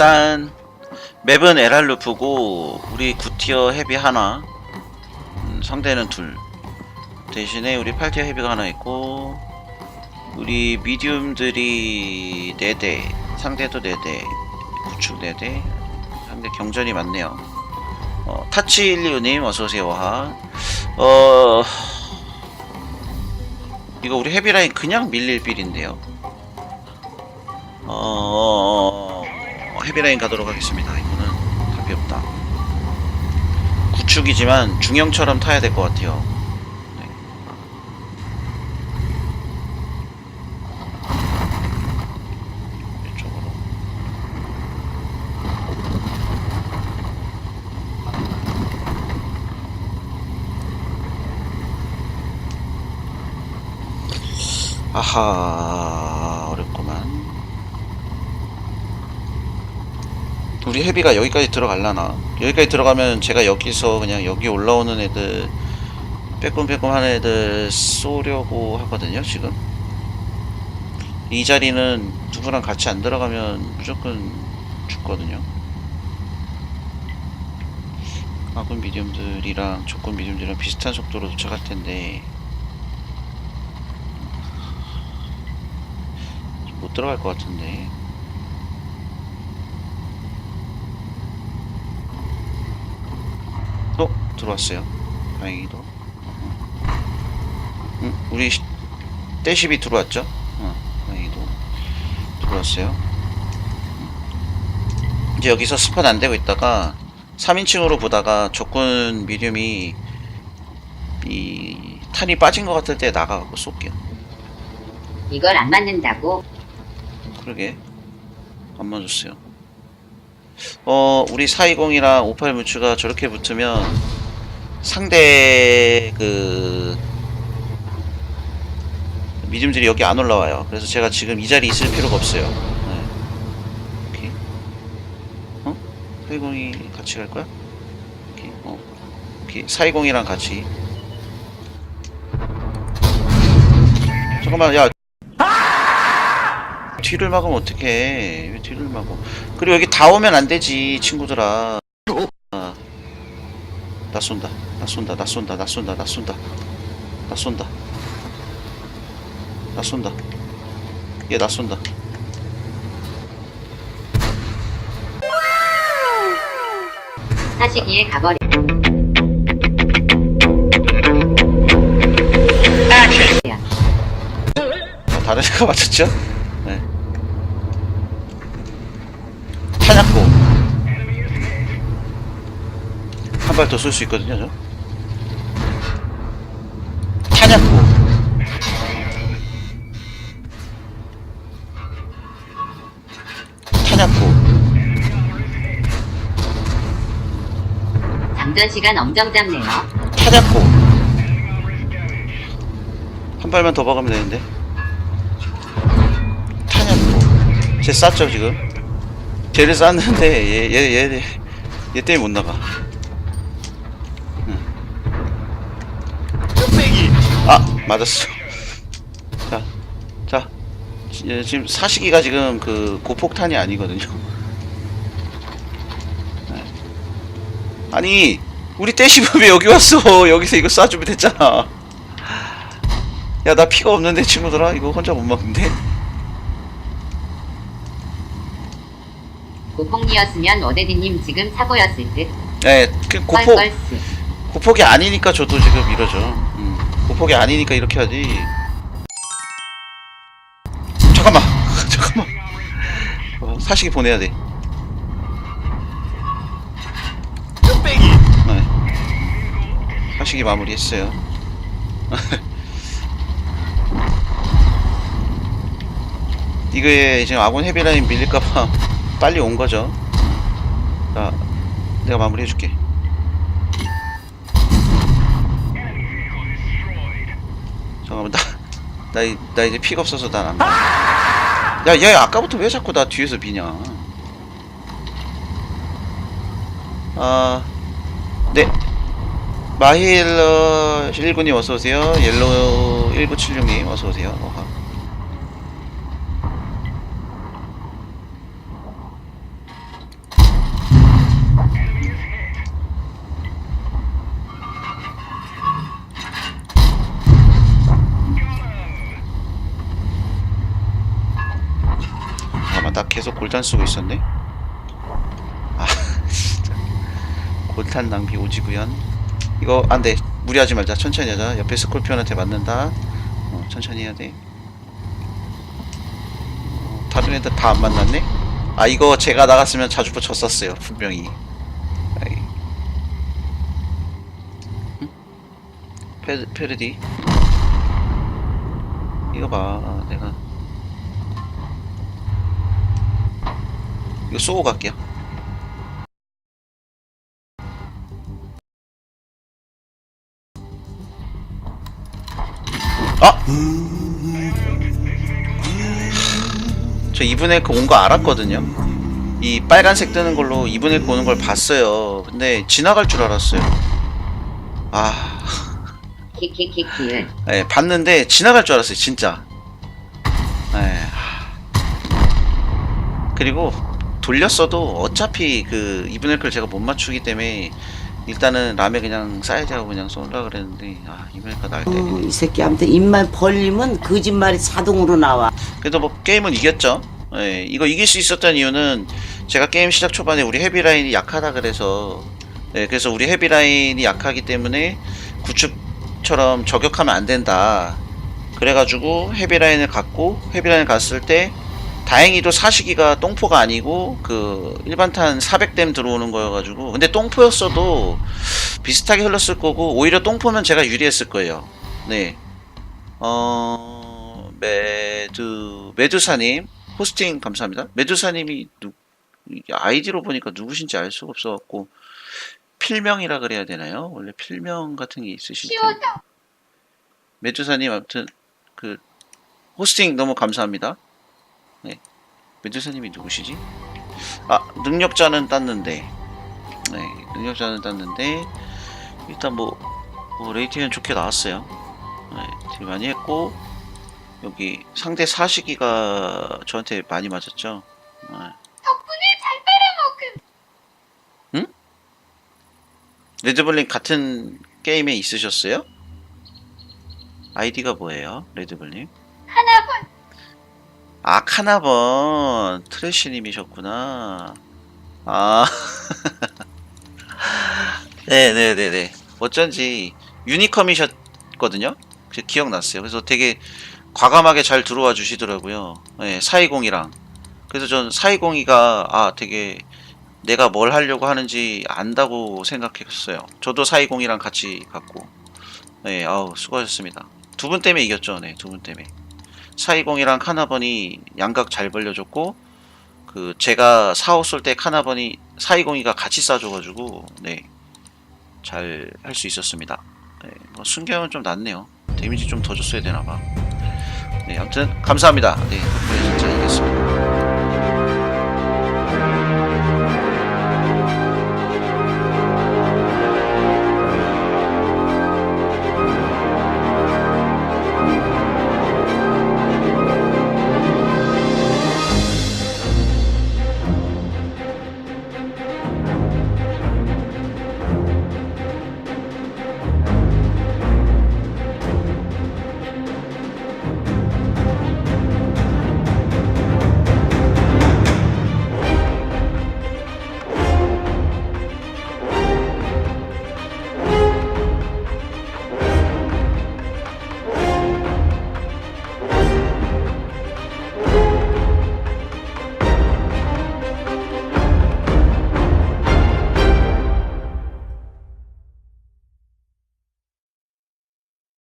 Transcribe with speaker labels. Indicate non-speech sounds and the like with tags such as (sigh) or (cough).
Speaker 1: 일단 맵은 에랄 루프고 우리 구티어 헤비 하나 음, 상대는 둘. 대신에 우리 8티어 헤비가 하나 있고 우리 미디움들이 4대 상대도 4대 구축 4대. 상대 경전이 많네요. 어, 타치 125님 어서오세요 와 어... 이거 우리 헤비라인 그냥 밀릴 빌인데요. 어... 헤비라인 가도록 하겠습니다. 이거는 답이 없다. 구축이지만 중형처럼 타야 될 것 같아요. 네. 이쪽으로. 아하 어렵구만 우리 헤비가 여기까지 들어갈라나? 여기까지 들어가면 제가 여기서 그냥 여기 올라오는 애들 빼꼼빼꼼 하는 애들 쏘려고 하거든요 지금. 이 자리는 누구랑 같이 안 들어가면 무조건 죽거든요. 아군 미디움들이랑 적군 미디움들이랑 비슷한 속도로 도착할 텐데. 못 들어갈 것 같은데 어? 들어왔어요 다행히도 응? 우리 시- 떼십이 들어왔죠? 어, 다행히도 들어왔어요 이제 여기서 스폰 안 되고 있다가 3인칭으로 보다가 적군 미디움이 이 탄이 빠진 것 같을 때 나가갖고 쏠게요
Speaker 2: 이걸 안 맞는다고?
Speaker 1: 그러게 안 맞았어요 어 우리 420이랑 58 무추가 저렇게 붙으면 상대 그 미디움들이 여기 안 올라와요. 그래서 제가 지금 이 자리 있을 필요가 없어요. 네. 오케이. 어? 420이 같이 갈 거야? 오케이. 어. 오케이. 420이랑 같이. 잠깐만 야 뒤를 막으면 어떡해. 왜 뒤를 막어. 그리고 여기 다 오면 안 되지, 친구들아. 아. 나 쏜다. 나 쏜다. 나 쏜다. 나 쏜다. 나 쏜다. 나 쏜다. 나 쏜다. 얘 나 쏜다.
Speaker 2: 사시기에 가버려.
Speaker 1: 아, 다른 애가 맞췄죠? 네. 타냐고. 한 발 더 쏠 수 있거든요, 저. 타냐고.
Speaker 2: 장전 시간 엄청 짧네요.
Speaker 1: 타냐고. 한 발만 더 박으면 되는데. 타냐고. 쟤 쌌죠, 지금? 쟤를 쌌는데, 얘, 얘, 얘, 얘, 얘 때문에 못 나가. 응. 아, 맞았어. 자, 자. 지- 지금 사시기가 지금 그 고폭탄이 아니거든요. 네. 아니, 우리 떼시브 왜 여기 왔어? 여기서 이거 쏴주면 됐잖아. 야, 나 피가 없는데, 친구들아? 이거 혼자 못 먹는데?
Speaker 2: 고폭리였으면 어데디님 지금 사고였을 듯.
Speaker 1: 네, 그 고폭,
Speaker 2: 뻘뻘스.
Speaker 1: 고폭이 아니니까 저도 지금 이러죠. 음, 고폭이 아니니까 이렇게 하지. 잠깐만, (laughs) 잠깐만. 어, 사식이 보내야 돼. 네. 사식이 마무리했어요. (laughs) 이거에 지금 아군 헤비라인 밀릴까봐 (laughs) 빨리 온 거죠. 자, 내가 마무리해줄게. 잠깐만 나, 나, 이- 나 이제 피가 없어서 난안 봐. 야, 얘 아까부터 왜 자꾸 나 뒤에서 비냐? 아, 네. 마힐러 19님 어서오세요. 옐로우 1976님 어서오세요. 골탄 쓰고 있었네. 아 (laughs) 진짜 골탄 낭비 오지구연. 이거 안 돼 무리하지 말자 천천히 하자. 옆에 스콜피온한테 맞는다. 어, 천천히 해야 돼. 어, 다른 애들 다 안 만났네. 아 이거 제가 나갔으면 자주포 쳤었어요 분명히. 페르디. 이거 봐 내가 이거 쏘고 갈게요. 아! 저 2분의 1온 거 알았거든요. 이 빨간색 뜨는 걸로 2분의 1 오는 걸 봤어요. 근데 지나갈 줄 알았어요. 아,
Speaker 2: 키키키키.
Speaker 1: 예, 봤는데 지나갈 줄 알았어요, 진짜. 예. 그리고 돌렸어도 어차피 그 2분의 1을 제가 못 맞추기 때문에 일단은 람에 그냥 사이즈 하고 그냥 쏠라 그랬는데 아 2분의 1가 날 때.
Speaker 3: 어, 이 새끼 아무튼 입만 벌리면 거짓말이 자동으로 나와.
Speaker 1: 그래도 뭐 게임은 이겼죠. 예, 이거 이길 수 있었던 이유는 제가 게임 시작 초반에 우리 헤비 라인이 약하다 그래서 예, 그래서 우리 헤비 라인이 약하기 때문에 구축처럼 저격하면 안 된다. 그래가지고 헤비 라인을 갖고 헤비 라인을 갔을 때 다행히도 사시기가 똥포가 아니고 그 일반탄 400댐 들어오는 거여가지고 근데 똥포였어도 비슷하게 흘렀을 거고 오히려 똥포면 제가 유리했을 거예요. 네. 어 메두 메두사님 호스팅 감사합니다. 메두사님이 누 이게 아이디로 보니까 누구신지 알 수가 없어갖고 필명이라 그래야 되나요? 원래 필명 같은 게 있으실 텐데. 메두사님 아무튼 그 호스팅 너무 감사합니다. 네. 메두사님이 누구시지? 아 능력자는 땄는데 네 능력자는 땄는데 일단 뭐, 뭐 레이팅은 좋게 나왔어요. 네, 되게 많이 했고 여기 상대 사시기가 저한테 많이 맞았죠. 네.
Speaker 2: 덕분에 잘 빨아먹음.
Speaker 1: 응? 레드블링 같은 게임에 있으셨어요? 아이디가 뭐예요? 레드블링?
Speaker 2: 하나번.
Speaker 1: 아 카나번 트래쉬님이셨구나. 아 네네네네 어쩐지 유니컴이셨거든요. 그 기억났어요. 그래서 되게 과감하게 잘 들어와 주시더라고요. 네, 420이랑. 그래서 전 420이가 아 되게 내가 뭘 하려고 하는지 안다고 생각했어요. 저도 420이랑 같이 갔고. 네, 아우 수고하셨습니다. 두 분 때문에 이겼죠. 네, 두 분 때문에. 420이랑 카나번이 양각 잘 벌려줬고 그 제가 사호 쏠 때 카나번이 420이가 같이 쏴줘가지고 네 잘 할 수 있었습니다. 네, 뭐 순경은 좀 낫네요. 데미지 좀 더 줬어야 되나봐. 네, 아무튼 감사합니다. 네, 덕분에 진짜 이겼습니다.